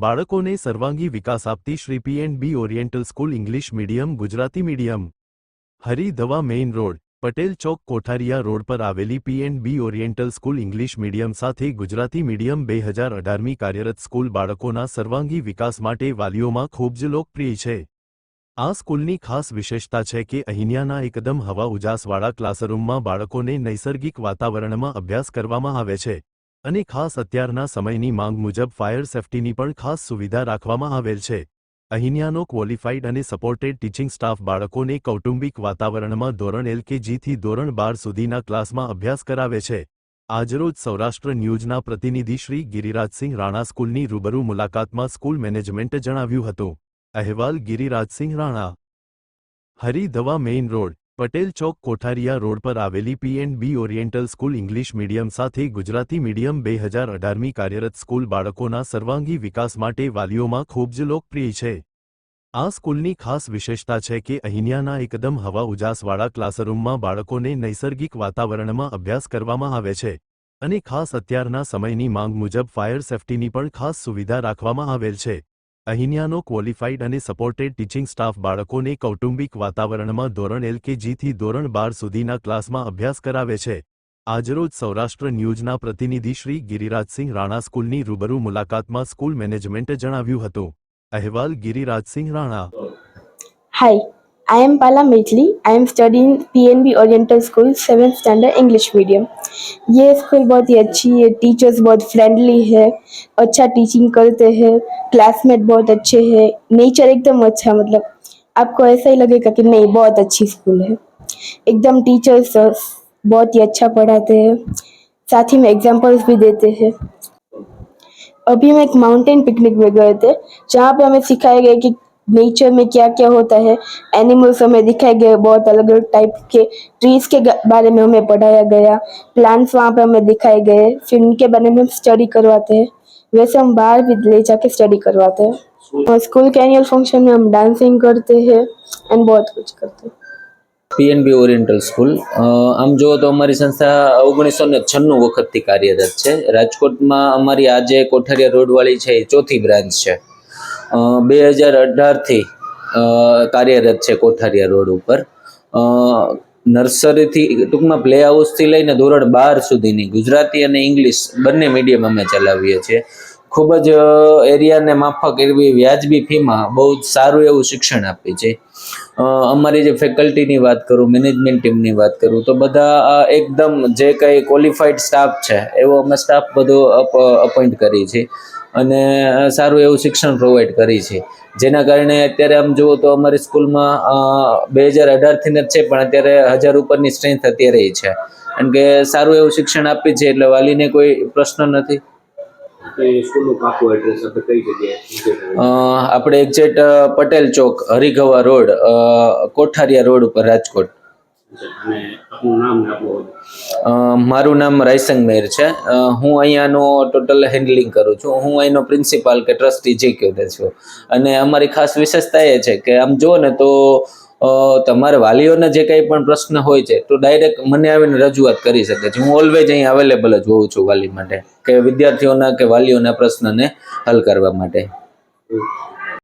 બાળકોને સર્વાંગી વિકાસ આપતી Shri P and B oriental school English medium Gujarati medium Haridhwa main road Patel chowk, Kothariya road પર આવેલી P and B oriental school English medium સાથે Gujarati medium બે હજાર અઢારમી કાર્યરત સ્કૂલ બાળકોના સર્વાંગી વિકાસ માટે વાલીઓમાં ખૂબ જ લોકપ્રિય છે. આ સ્કૂલની ખાસ વિશેષતા છે કે અહીંયાના એકદમ હવા ઉજાસવાળા ક્લાસરૂમમાં બાળકોને નૈસર્ગિક વાતાવરણમાં અભ્યાસ કરવામાં આવે છે. અને ખાસ અત્યારના સમયની માંગ મુજબ ફાયર સેફટીની પણ ખાસ સુવિધા રાખવામાં આવેલ છે. અહીંયાનો ક્વોલિફાઈડ અને સપોર્ટેડ ટીચિંગ સ્ટાફ બાળકોને કૌટુંબિક વાતાવરણમાં ધોરણ એલકેજીથી ધોરણ બાર સુધીના ક્લાસમાં અભ્યાસ કરાવે છે. આજરોજ સૌરાષ્ટ્ર ન્યૂઝના પ્રતિનિધિ શ્રી ગિરિરાજસિંહ રાણા સ્કૂલની રૂબરૂ મુલાકાતમાં સ્કૂલ મેનેજમેન્ટે જણાવ્યું હતું. અહેવાલ, Girirajsinh Rana. Haridhwa main road. Patel chowk Kothariya road પર આવેલી P and B oriental school English medium સાથે ગુજરાતી મીડિયમ બે હજાર અઢારમી કાર્યરત સ્કૂલ બાળકોના સર્વાંગી વિકાસ માટે વાલીઓમાં ખૂબ જ લોકપ્રિય છે. આ સ્કૂલની ખાસ વિશેષતા છે કે અહીંયાના એકદમ હવા ઉજાસવાળા ક્લાસરૂમમાં બાળકોને નૈસર્ગિક વાતાવરણમાં અભ્યાસ કરવામાં આવે છે અને ખાસ અત્યારના સમયની માંગ મુજબ ફાયર સેફટીની પણ ખાસ સુવિધા રાખવામાં આવેલ છે. અહીંયાનો ક્વોલિફાઈડ અને સપોર્ટેડ ટીચિંગ સ્ટાફ બાળકોને કૌટુંબિક વાતાવરણમાં ધોરણ એલકેજીથી ધોરણ બાર સુધીના ક્લાસમાં અભ્યાસ કરાવે છે. આજરોજ સૌરાષ્ટ્ર ન્યૂઝના પ્રતિનિધિ શ્રી ગિરિરાજસિંહ રાણા સ્કૂલની રૂબરૂ મુલાકાતમાં સ્કૂલ મેનેજમેન્ટે જણાવ્યું હતું. અહેવાલ Girirajsinh Rana. Hi, I am Pala Mejli. I am studying PNB Oriental School 7th standard English medium. ये स्कूल बहुत ही अच्छी है टीचर्स बहुत फ्रेंडली है अच्छा टीचिंग करते हैं क्लासमेट बहुत अच्छे हैं नेचर एकदम अच्छा मतलब आपको ऐसा ही लगेगा कि नहीं, बहुत अच्छी स्कूल है एकदम टीचर्स बहुत ही अच्छा पढ़ाते हैं, साथ ही में एग्जाम्पल्स भी देते हैं अभी हम एक माउंटेन पिकनिक में गए थे, जहाँ पे हमें सिखाया गया कि नेचर में क्या क्या होता है एनिमल्स हमें दिखाए गए बहुत अलग अलग टाइप के ट्रीज के ग- बारे में हमें पढ़ाया गया प्लांट्स वहाँ पे हमें दिखाए गए फिर उनके बारे में हम स्टडी करवाते हैं वैसे हम बाहर भी ले जाके स्टडी करवाते हैं और स्कूल के एनुअल फंक्शन में हम डांसिंग करते हैं एंड बहुत कुछ करते हैं પીએનબી ઓરિએન્ટલ સ્કૂલ અ, આમ જુઓ તો અમારી સંસ્થા ઓગણીસો ને છન્નું વખતથી કાર્યરત છે રાજકોટમાં અમારી આજે કોઠારિયા રોડવાળી છે એ ચોથી બ્રાન્ચ છે બે હજાર અઢારથી કાર્યરત છે કોઠારિયા રોડ ઉપર. નર્સરીથી, ટૂંકમાં પ્લે હાઉસથી લઈને ધોરણ બાર સુધીની ગુજરાતી અને ઇંગ્લિશ બંને મીડિયમ અમે ચલાવીએ છીએ. ખૂબ જ એરિયાને માફક એવી વ્યાજબી ફીમાં બહુ જ સારું એવું શિક્ષણ આપીએ છીએ અમારી જે ફેકલ્ટીની વાત કરું, મેનેજમેન્ટ ટીમની વાત કરું, તો બધા એકદમ જે કંઈ ક્વોલિફાઈડ સ્ટાફ છે, એવો અમે સ્ટાફ બધો અપોઇન્ટ કરીએ છીએ અને સારું એવું શિક્ષણ પ્રોવાઈડ કરી છે. જેના કારણે અત્યારે આમ જુઓ તો અમારી સ્કૂલમાં બે હજાર અઢારથી જ છે પણ અત્યારે હજાર ઉપરની સ્ટ્રેન્થ અત્યારે છે. કારણ કે સારું એવું શિક્ષણ આપી છે, એટલે વાલીને કોઈ પ્રશ્ન નથી એ સ્કૂલનું પાકું એડ્રેસ આપણે exact Patel chowk Harigava road Kothariya road ઉપર રાજકોટ. મારું નામ રાયસંગ મેર છે. હું અહીંયાનું ટોટલ હેન્ડલિંગ કરું છું. હું અહીંનો પ્રિન્સિપાલ કે ટ્રસ્ટી જે કહે છું. અને અમારી ખાસ વિશેષતા એ છે કે આમ જુઓ ને તો તમારે વાલીઓને જે કંઈ પણ પ્રશ્ન હોય છે, તો ડાયરેક્ટ મને આવીને રજૂઆત કરી શકે છે. હું ઓલવેઝ અહીં અવેલેબલ જ હોઉં છું વાલી માટે, કે વિદ્યાર્થીઓના કે વાલીઓના પ્રશ્નને હલ કરવા માટે.